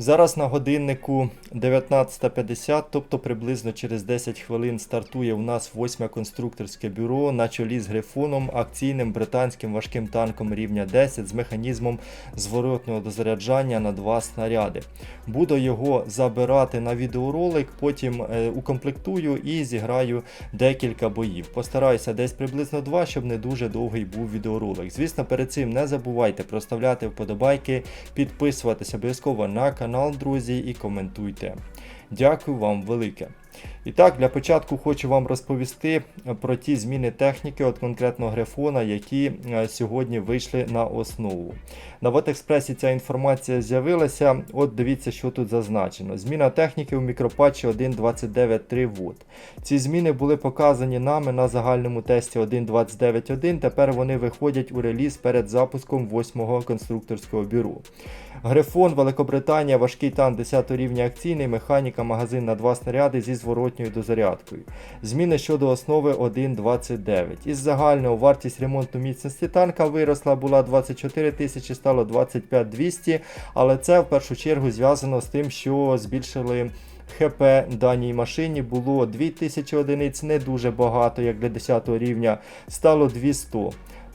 Зараз на годиннику 19.50, тобто приблизно через 10 хвилин стартує у нас восьме конструкторське бюро на чолі з грифоном, акційним британським важким танком рівня 10 з механізмом зворотнього дозаряджання на два снаряди. Буду його забирати на відеоролик, потім е, укомплектую і зіграю декілька боїв. Постараюся десь приблизно два, щоб не дуже довгий був відеоролик. Звісно, перед цим не забувайте проставляти вподобайки, підписуватися обов'язково на канал, друзі, і коментуйте. Дякую вам велике. І так, для початку хочу вам розповісти про ті зміни техніки от конкретно грифона, які е, сьогодні вийшли на основу. На Вотекспресі ця інформація з'явилася. От дивіться, що тут зазначено. Зміна техніки у мікропатчі 1.29.3 вод. Ці зміни були показані нами на загальному тесті 1.29.1. Тепер вони виходять у реліз перед запуском 8-го конструкторського бюро. Грифон, Великобританія, важкий танк 10 рівня акційний, механіка, магазин на два снаряди зі зворотньою дозарядкою. Зміни щодо основи 1.29. Із загального вартість ремонту міцності танка виросла була 24 тисячі, стало 25 200, але це в першу чергу зв'язано з тим, що збільшили. ХП даній машині було 2000 одиниць, не дуже багато, як для 10 рівня, стало 200.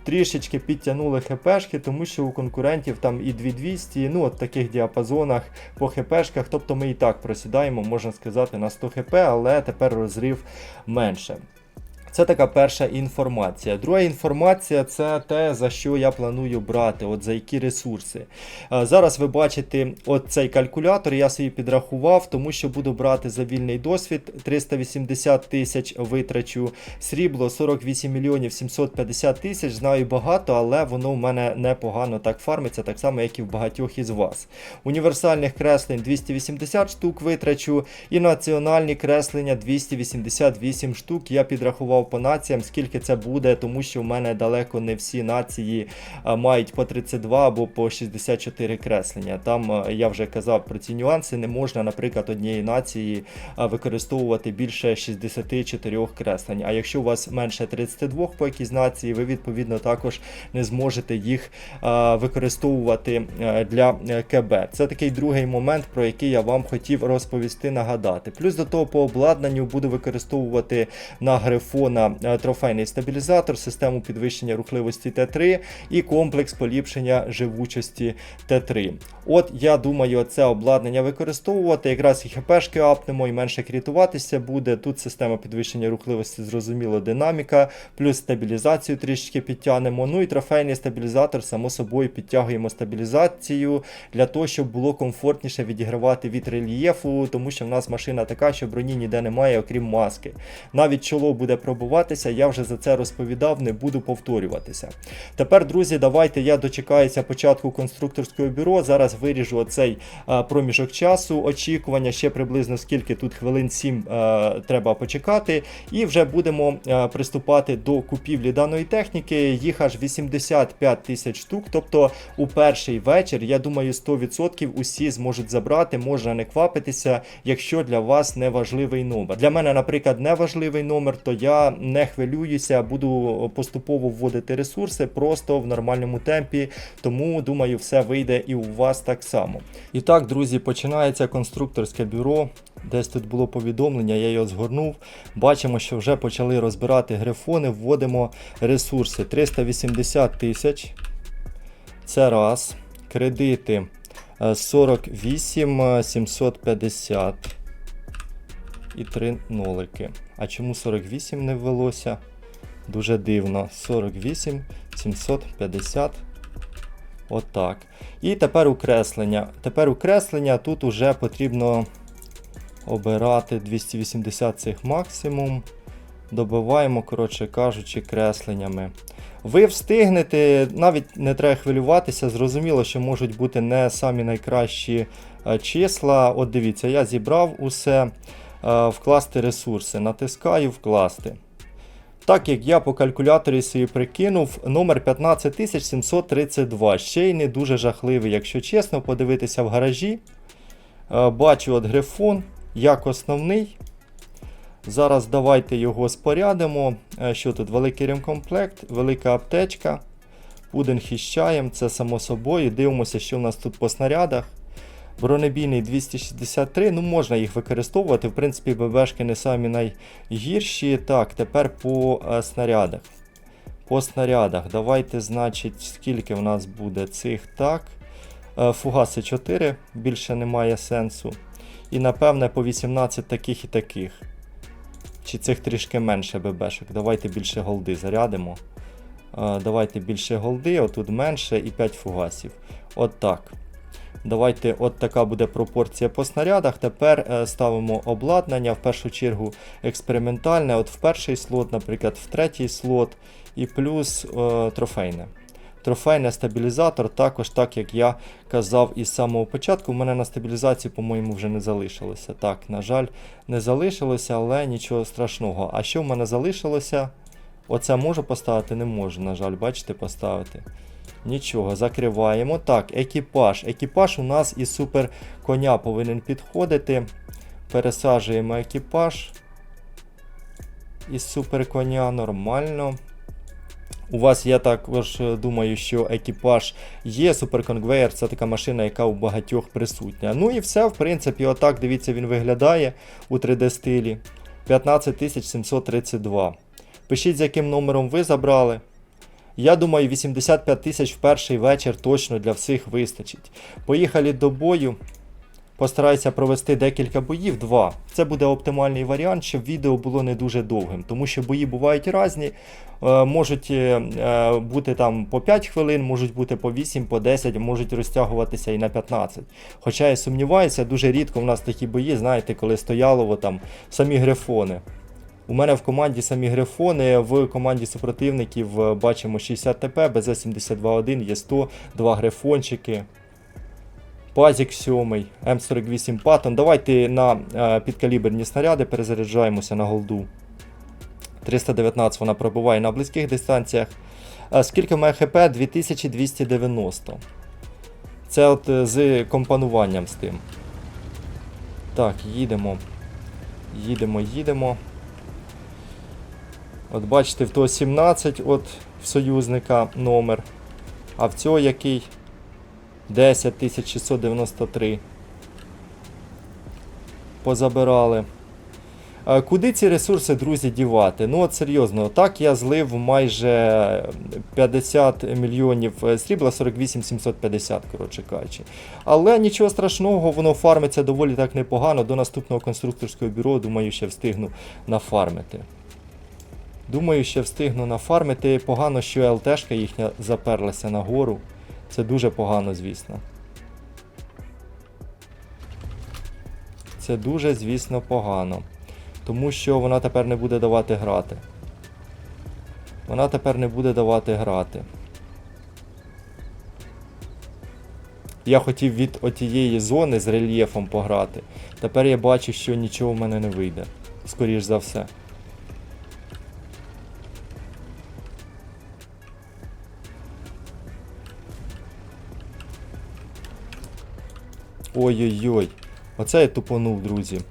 Трішечки підтягнули хпшки, тому що у конкурентів там і 2200, ну от таких діапазонах по хпшках, тобто ми і так просідаємо, можна сказати, на 100 хп, але тепер розрив менше. Це така перша інформація. Друга інформація це те, за що я планую брати, от за які ресурси. Е, Зараз ви бачите цей калькулятор, я собі підрахував, тому що буду брати за вільний досвід 380 тисяч витрачу, срібло 48 мільйонів 750 тисяч. Знаю багато, але воно в мене непогано так фармиться, так само, як і в багатьох із вас. Універсальних креслень 280 штук витрачу, і національні креслення 288 штук. Я підрахував по націям, скільки це буде, тому що в мене далеко не всі нації мають по 32 або по 64 креслення. Там я вже казав про ці нюанси. Не можна, наприклад, однієї нації використовувати більше 64 креслень. А якщо у вас менше 32 по якійсь нації, ви відповідно також не зможете їх використовувати е, для е, КБ. Це такий другий момент, про який я вам хотів розповісти, нагадати. Плюс до того по обладнанню буду використовувати на грифона е, трофейний стабілізатор, систему підвищення рухливості Т3 і комплекс поліпшення живучості Т3. От я думаю, це обладнання використовувати. Якраз і хпшки апнемо, і менше крітуватися буде. Тут система підвищення рухливості, зрозуміло, динаміка, плюс стабілізацію трішки підтягнемо. Ну і трофейний стабілізатор, само собою, підтягуємо стабілізацію для того, щоб було комфортніше відігравати від рельєфу, тому що в нас машина така, що броні ніде немає, окрім маски. Навіть чоло буде пробуватися, я вже за це розповідав, не буду повторюватися. Тепер, друзі, давайте я дочекаюся початку конструкторського бюро. Зараз виріжу оцей проміжок часу, очікування ще приблизно скільки тут хвилин 7 треба почекати. І вже будемо приступати до купівлі даної техніки. Їх аж 85 тисяч штук. Тобто у перший вечір, я думаю, 100% усі зможуть забрати, можна не квапитися, якщо для вас не важливий номер. Для мене, наприклад, не важливий номер, то я не хвилююся, буду поступово вводити ресурси просто в нормальному темпі. Тому думаю, все вийде і у вас так само. І так, друзі, починається конструкторське бюро. Десь тут було повідомлення, я його згорнув. Бачимо, що вже почали розбирати грифони, вводимо ресурси 380 тисяч. Це раз. Кредити е, 48 е, 750 і 3 нолики. А чому 48 не ввелося? Дуже дивно. 48 750. Отак. І тепер укреслення. Тепер укреслення тут уже потрібно обирати 280 цих максимум. Добиваємо, коротше кажучи, кресленнями. Ви встигнете, навіть не треба хвилюватися, зрозуміло, що можуть бути не самі найкращі е, числа. От дивіться, я зібрав усе, вкласти ресурси. Натискаю вкласти. Так як я по калькуляторі собі прикинув, номер 15732. Ще й не дуже жахливий, якщо чесно, подивитися в гаражі. Е, Бачу от грифон як основний. Зараз давайте його спорядимо. Е, Що тут? Великий ремкомплект, велика аптечка. Пудинг із чаєм, це само собою. Дивимося, що в нас тут по снарядах. Бронебійний 263, ну можна їх використовувати. В принципі, ББшки не самі найгірші. Так, тепер по е, снарядах. По снарядах. Давайте, значить, скільки в нас буде цих так. Е, Фугаси 4, більше немає сенсу. І напевне по 18 таких і таких. Чи цих трішки менше ББшок. Давайте більше голди зарядимо. Е, Давайте більше голди, отут менше і 5 фугасів. От так. Давайте, от така буде пропорція по снарядах. Тепер е, ставимо обладнання, в першу чергу експериментальне, от в перший слот, наприклад, в третій слот, і плюс е, трофейне. Трофейний стабілізатор, також, так як я казав із самого початку, в мене на стабілізації, по-моєму, вже не залишилося. Так, на жаль, не залишилося, але нічого страшного. А що в мене залишилося? Оце можу поставити? Не можу, на жаль, бачите, поставити. Нічого, закриваємо. Так, екіпаж. Екіпаж у нас із супер коня повинен підходити. Пересаджуємо екіпаж. Із супер коня нормально. У вас, я також е, думаю, що екіпаж є. Суперконгвейер це така машина, яка у багатьох присутня. Ну і все, в принципі, отак, дивіться, він виглядає у 3D стилі. 15732. Пишіть, з яким номером ви забрали. Я думаю, 85 тисяч в перший вечір точно для всіх вистачить. Поїхали до бою. Постараюся провести декілька боїв, два. Це буде оптимальний варіант, щоб відео було не дуже довгим, тому що бої бувають різні. Е, можуть е, е, бути там по 5 хвилин, можуть бути по 8, по 10, можуть розтягуватися і на 15. Хоча я сумніваюся, дуже рідко в нас такі бої, знаєте, коли стояло там самі грифони. У мене в команді самі грифони, в команді супротивників е, бачимо 60 ТП, БЗ-72-1, є 100, два грифончики. Пазік 7, М48 Паттон. Давайте на е, підкаліберні снаряди перезаряджаємося на голду. 319 вона пробиває на близьких дистанціях. Е, скільки має ХП? 2290. Це от з компонуванням з тим. Так, їдемо. Їдемо, їдемо. От бачите, в того 17 от в союзника номер. А в цього який? 10693. Позабирали. Куди ці ресурси, друзі, дівати? Ну от серйозно, так я злив майже 50 мільйонів е, срібла, 48 750, коротше кажучи. Але нічого страшного, воно фармиться доволі так непогано. До наступного конструкторського бюро, думаю, ще встигну нафармити. Думаю, ще встигну нафармити. Погано, що ЛТшка їхня заперлася нагору. Це дуже погано, звісно. Це дуже, звісно, погано. Тому що вона тепер не буде давати грати. Вона тепер не буде давати грати. Я хотів від отієї зони з рельєфом пограти. Тепер я бачу, що нічого в мене не вийде. Скоріш за все. Ой-ой-ой. Оце я тупонув, друзі.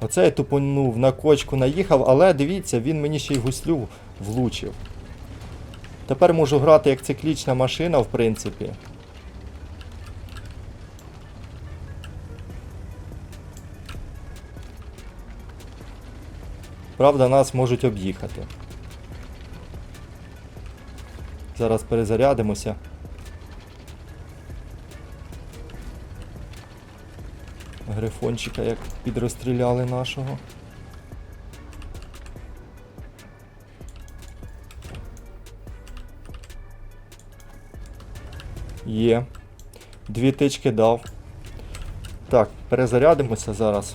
Оце я тупонув, на кочку наїхав, але дивіться, він мені ще й гуслю влучив. Тепер можу грати як циклічна машина, в принципі. Правда, нас можуть об'їхати. Зараз перезарядимося. Грифончика як підрозстріляли нашого. Є. Дві тички дав. Так, перезарядимося зараз.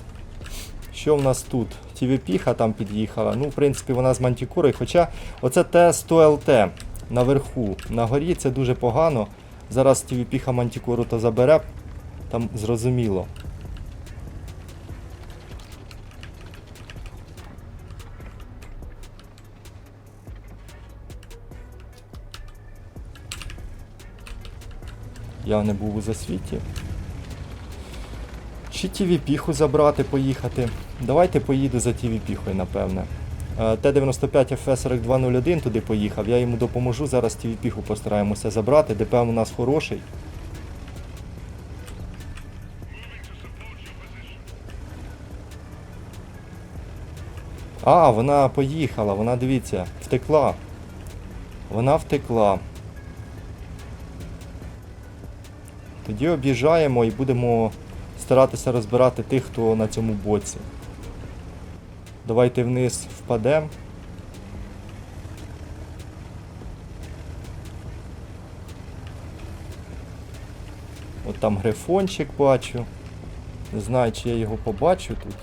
Що в нас тут? TVP-ха там під'їхала. Ну, в принципі, вона з мантікурою. Хоча оце Т100ЛТ наверху. На горі це дуже погано. Зараз TVP-ха мантікуру то забере. Там зрозуміло. Я не був у засвіті. Чи TVP-ху забрати, поїхати. Давайте поїду за TVP-хою, напевне. Е, Т-95 ФС-4201 туди поїхав, я йому допоможу, зараз TVP-ху постараємося забрати, ДПМ у нас хороший. А, вона поїхала, вона дивіться, втекла. Вона втекла. Тоді об'їжджаємо і будемо старатися розбирати тих, хто на цьому боці. Давайте вниз впадемо. От там грифончик бачу. Не знаю, чи я його побачу тут.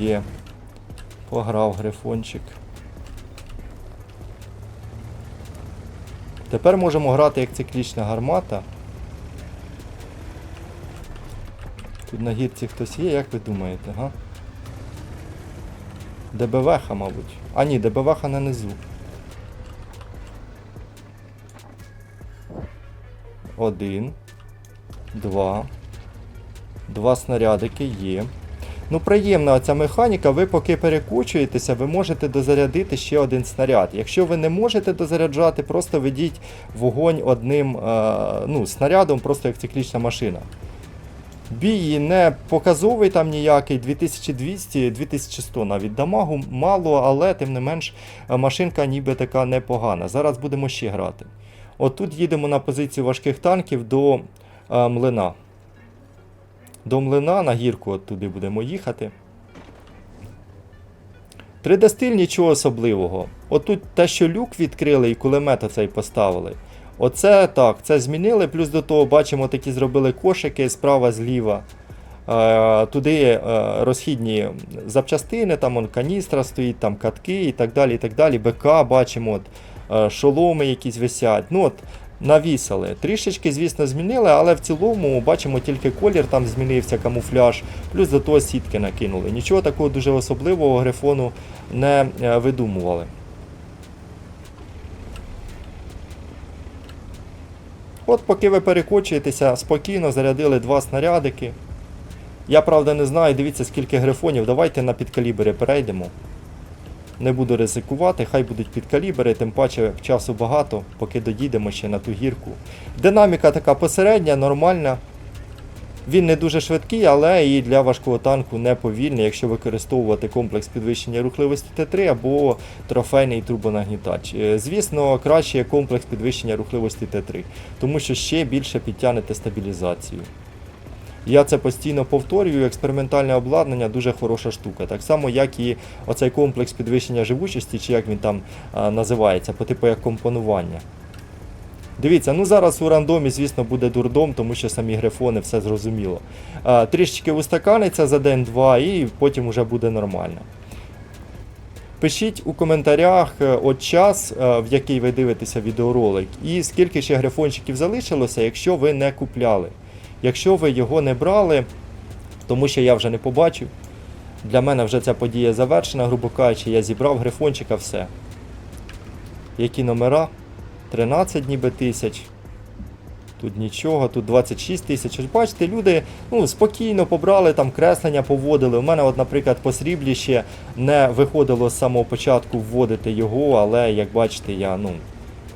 Є. Пограв грифончик. Тепер можемо грати як циклічна гармата. Тут на гірці хтось є, як ви думаєте, га? ДБВХ, мабуть. А ні, ДБВХ на низу. Один. Два. Два снарядики є. Ну, приємна ця механіка, ви поки перекочуєтеся, ви можете дозарядити ще один снаряд. Якщо ви не можете дозаряджати, просто ведіть вогонь одним е, ну, снарядом, просто як циклічна машина. Бій не показовий там ніякий, 2200-2100 навіть дамагу мало, але тим не менш машинка ніби така непогана. Зараз будемо ще грати. От тут їдемо на позицію важких танків до е, млина. До млина на гірку от туди будемо їхати. 3D стиль нічого особливого. От тут те, що люк відкрили і кулемет оцей поставили. Оце так, це змінили. Плюс до того бачимо, такі зробили кошики справа зліва. Е, туди е, розхідні запчастини, там он каністра стоїть, там катки і так далі. і так далі. БК бачимо, от, е, шоломи якісь висять. Ну от, навісили. Трішечки, звісно, змінили, але в цілому бачимо тільки колір, там змінився камуфляж, плюс до того сітки накинули. Нічого такого дуже особливого грифону не е, видумували. От поки ви перекочуєтеся, спокійно зарядили два снарядики. Я правда не знаю, дивіться скільки грифонів. Давайте на підкалібри перейдемо. Не буду ризикувати, хай будуть підкалібри, тим паче часу багато, поки доїдемо ще на ту гірку. Динаміка така посередня, нормальна. Він не дуже швидкий, але і для важкого танку не повільний, якщо використовувати комплекс підвищення рухливості Т3 або трофейний турбонагнітач. Е, Звісно, краще комплекс підвищення рухливості Т3, тому що ще більше підтягнете стабілізацію. Я це постійно повторюю, експериментальне обладнання дуже хороша штука. Так само, як і оцей комплекс підвищення живучості, чи як він там називається, по типу як компонування. Дивіться, ну зараз у рандомі, звісно, буде дурдом, тому що самі грифони все зрозуміло. Трішечки устаканиться за день-два і потім вже буде нормально. Пишіть у коментарях е, от час, е, в який ви дивитеся відеоролик, і скільки ще грифончиків залишилося, якщо ви не купляли. Якщо ви його не брали, тому що я вже не побачив, для мене вже ця подія завершена, грубо кажучи, я зібрав грифончика, все. Які номера? 13 ніби тисяч. Тут нічого, тут 26 тисяч. Ось Бачите, люди ну, спокійно побрали, там креслення поводили. У мене, от, наприклад, по сріблі ще не виходило з самого початку вводити його, але як бачите, я ну,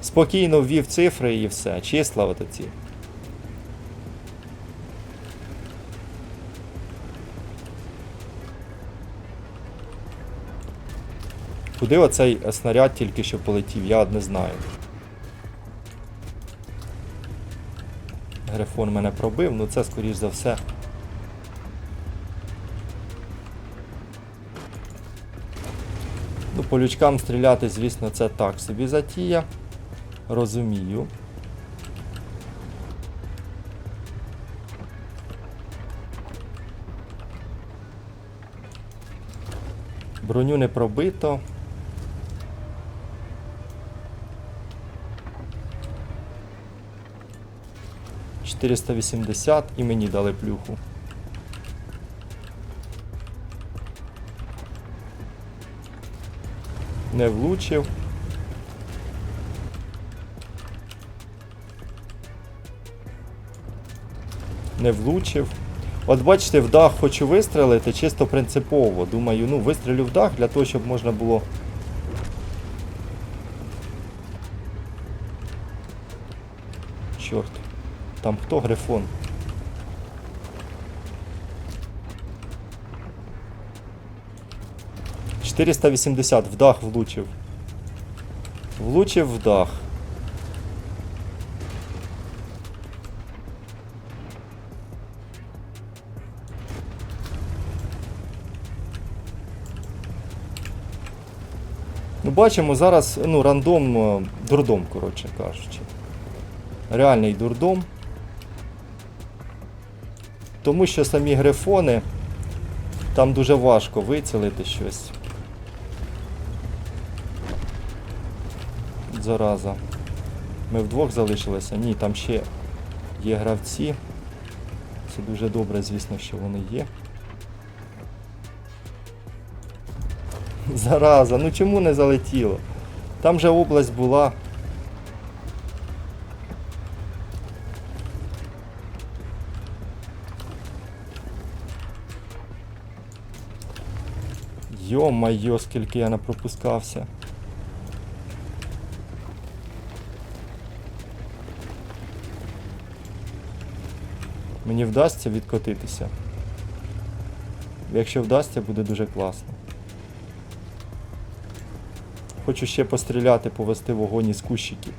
спокійно ввів цифри і все. Числа от оці. Куди оцей снаряд тільки що полетів, я не знаю. Грифон мене пробив, ну це скоріш за все. Ну, по лючкам стріляти, звісно, це так собі затія. Розумію. Броню не пробито. – 480 і мені дали плюху. Не влучив. Не влучив. От бачите, в дах хочу вистрелити чисто принципово. Думаю, ну вистрілю в дах для того, щоб можна було. Чорт. Там хто грифон? Чотириста вісімдесят в дах влучив. Влучив в дах. Ну, бачимо зараз ну, рандом, е, дурдом, коротше кажучи. Реальний дурдом. Тому що самі грифони там дуже важко вицілити щось. Зараза. Ми вдвох залишилися? Ні, там ще є гравці. Це дуже добре, звісно, що вони є. Зараза, ну чому не залетіло? Там же область була. Йо-майо, скільки я напропускався. Мені вдасться відкотитися. Якщо вдасться, буде дуже класно. Хочу ще постріляти, повести вогонь із кущиків.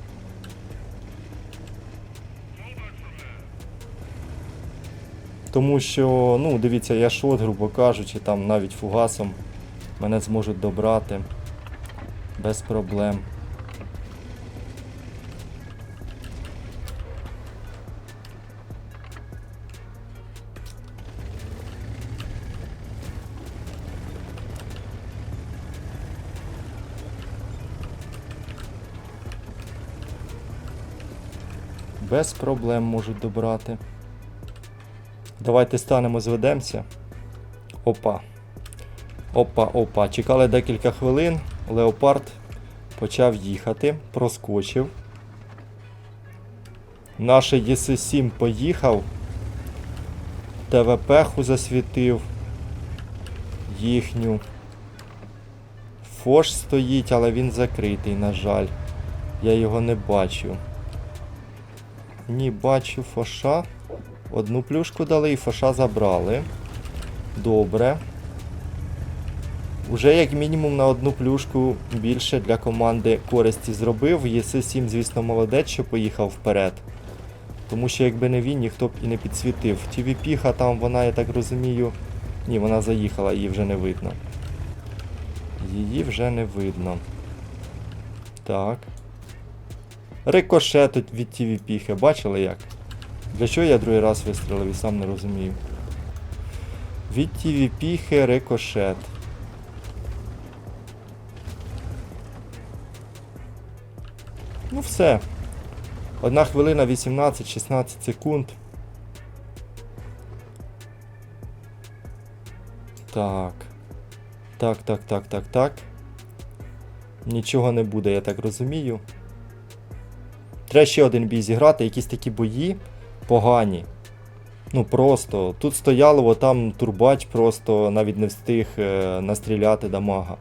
Тому що, ну, дивіться, я шот, грубо кажучи, там навіть фугасом мене зможуть добрати без проблем. Без проблем можуть добрати. Давайте станемо, зведемося. Опа. Опа, опа. Чекали декілька хвилин. Леопард почав їхати, проскочив. Наш ЄС-7 поїхав. ТВП-ху засвітив. Їхню. Фош стоїть, але він закритий, на жаль. Я його не бачу. Ні, бачу фоша. Одну плюшку дали і фоша забрали. Добре. Уже як мінімум на одну плюшку більше для команди користі зробив. ЄС-7, звісно, молодець, що поїхав вперед. Тому що якби не він, ніхто б і не підсвітив. TVP-ха там вона, я так розумію. Ні, вона заїхала, її вже не видно. Її вже не видно. Так. Рикошет від TVP-хи, бачили як? Для чого я другий раз вистрілив і сам не розумію. Від TVP-хи рикошет. Ну все. Одна хвилина 18-16 секунд. Так. Так, так, так, так, так. Нічого не буде, я так розумію. Треба ще один бій зіграти, якісь такі бої погані. Ну просто. Тут стояло, там турбач просто навіть не встиг е, настріляти дамага.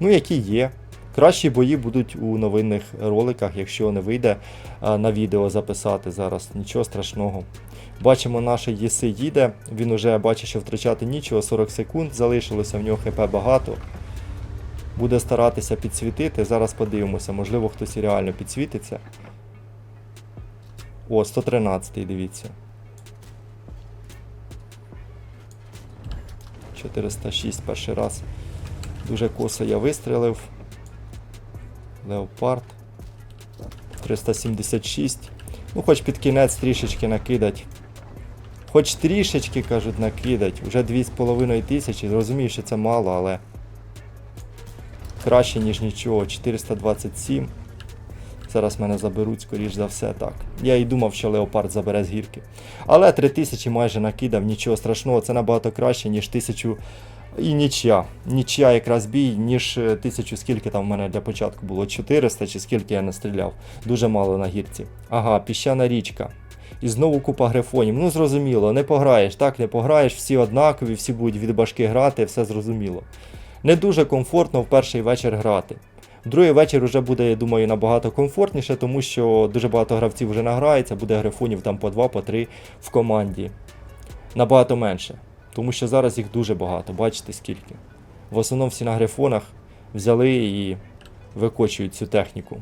Ну, які є. Кращі бої будуть у новинних роликах, якщо не вийде на відео записати зараз. Нічого страшного. Бачимо, наш ЄСИ їде. Він уже бачить, що втрачати нічого, 40 секунд, залишилося в нього ХП багато. Буде старатися підсвітити. Зараз подивимося, можливо, хтось і реально підсвітиться. О, 113 дивіться. 406 перший раз. Дуже косо я вистрілив. Леопард. 376. Ну, хоч під кінець трішечки накидать. Хоч трішечки, кажуть, накидать. Уже 2,5 тисячі. Розумію, що це мало, але краще, ніж нічого. 427. Зараз мене заберуть, скоріш за все, так. Я і думав, що Леопард забере з гірки. Але 3000 майже накидав, нічого страшного, це набагато краще, ніж 1000 і нічия. Нічия якраз бій, ніж 1000, скільки там в мене для початку було 400 чи скільки я настріляв. Дуже мало на гірці. Ага, піщана річка. І знову купа грифонів. Ну, зрозуміло, не пограєш, так, не пограєш, всі однакові, всі будуть від башки грати, все зрозуміло. Не дуже комфортно в перший вечір грати. В другий вечір вже буде, я думаю, набагато комфортніше, тому що дуже багато гравців вже награється, буде грифонів там по 2, по 3 в команді. Набагато менше. Тому що зараз їх дуже багато, бачите скільки. В основному всі на грифонах взяли і викочують цю техніку.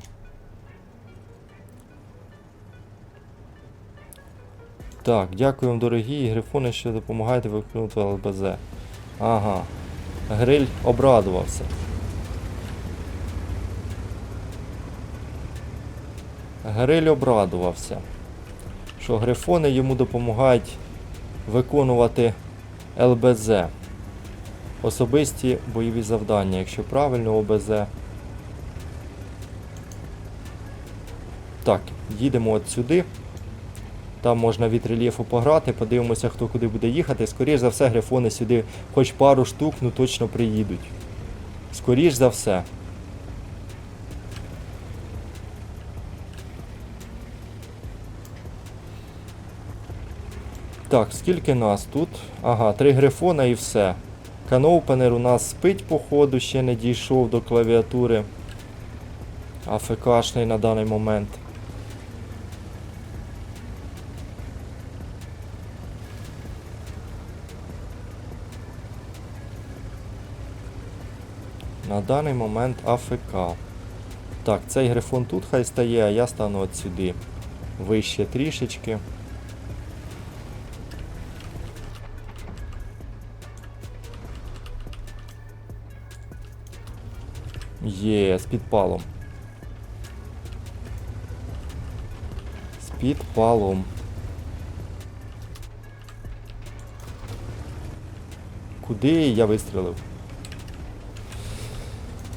Так, дякую вам, дорогі грифони, що допомагаєте виконувати ЛБЗ. Ага. Гриль обрадувався. Гриль обрадувався, що грифони йому допомагають виконувати ЛБЗ. Особисті бойові завдання, якщо правильно ОБЗ. Так, їдемо от сюди. Там можна від рельєфу пограти, подивимося, хто куди буде їхати. Скоріш за все, грифони сюди хоч пару штук, ну точно приїдуть. Скоріш за все. Так, скільки нас тут? Ага, три грифона і все. Каноупенер у нас спить, походу, ще не дійшов до клавіатури. АФКшний на даний момент. На даний момент АФК. Так, цей грифон тут хай стає, а я стану от сюди. Вище трішечки. Є, з підпалом. З підпалом. Куди я вистрілив?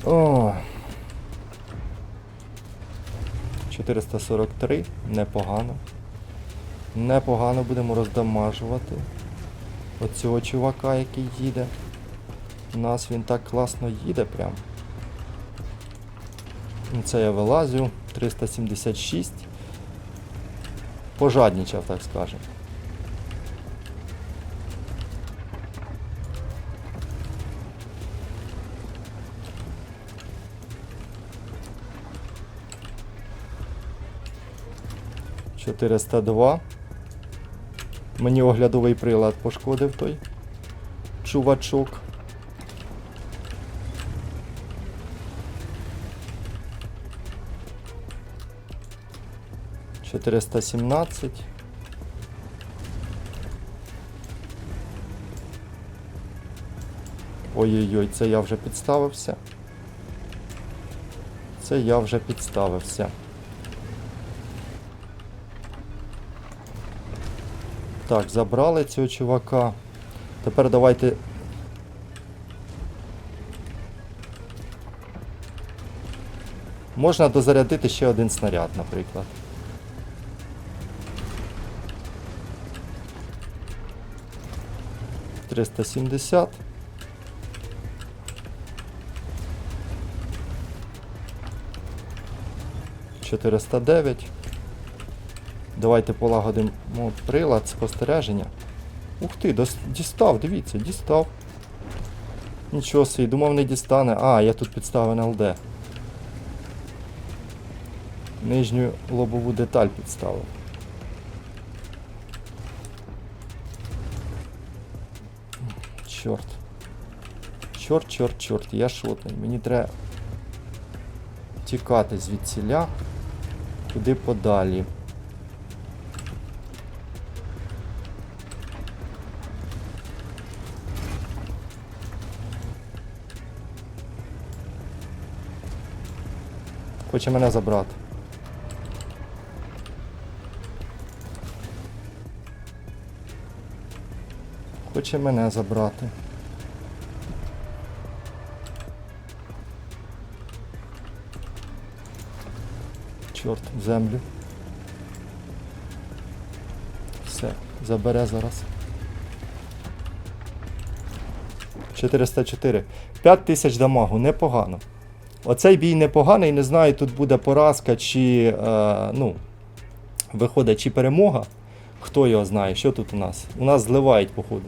О. 443, непогано. Непогано будемо роздамажувати. Оцього чувака, який їде. У нас він так класно їде прям. Це я вилазю. 376. Пожаднічав, так скажемо. Чотириста два. Мені оглядовий прилад пошкодив той чувачок. Чотириста сімнадцять. Ой-ой-ой, це я вже підставився. Це я вже підставився. Так, забрали цього чувака. Тепер давайте. Можна дозарядити ще один снаряд, наприклад. Триста сімдесят. Чотириста дев'ять. Давайте полагодимо прилад спостереження. Ух ти, дістав, дивіться, дістав. Нічого собі, думав не дістане. А, я тут підставив ЛД. Нижню лобову деталь підставив. Чорт. Чорт, чорт, чорт, я шотний. Мені треба тікати звідсіля. Куди подалі. Хоче мене забрати. Хоче мене забрати. Чорт, в землю. Все, забере зараз. 404. 5 тисяч дамагу, непогано. Оцей бій непоганий, не знаю, тут буде поразка чи е, ну, виходить чи перемога. Хто його знає, що тут у нас? У нас зливають, походу.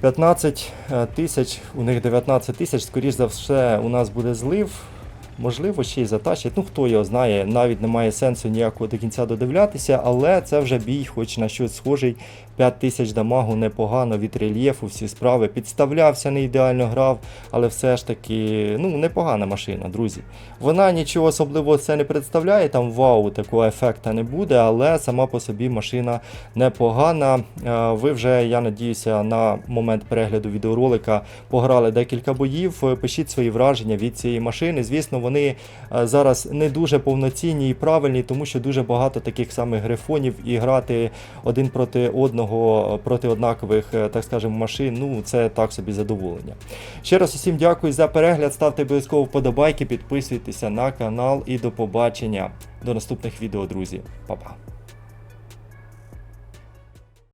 15 е, тисяч, у них 19 тисяч, скоріш за все, у нас буде злив. Можливо, ще й затащить. Ну, хто його знає, навіть немає сенсу ніякого до кінця додивлятися, але це вже бій, хоч на щось схожий. 5 тисяч дамагу непогано від рельєфу, всі справи. Підставлявся, не ідеально грав, але все ж таки, ну, непогана машина, друзі. Вона нічого особливого це не представляє, там вау, такого ефекта не буде, але сама по собі машина непогана. Е, Ви вже, я надіюся, на момент перегляду відеоролика пограли декілька боїв. Пишіть свої враження від цієї машини. Звісно, вони е, зараз не дуже повноцінні і правильні, тому що дуже багато таких самих грифонів і грати один проти одного, е, проти однакових, е, так скажемо, машин. Ну, це так собі задоволення. Ще раз усім дякую за перегляд. Ставте обов'язково вподобайки, підписуйтеся на канал і до побачення. До наступних відео, друзі. Па-па.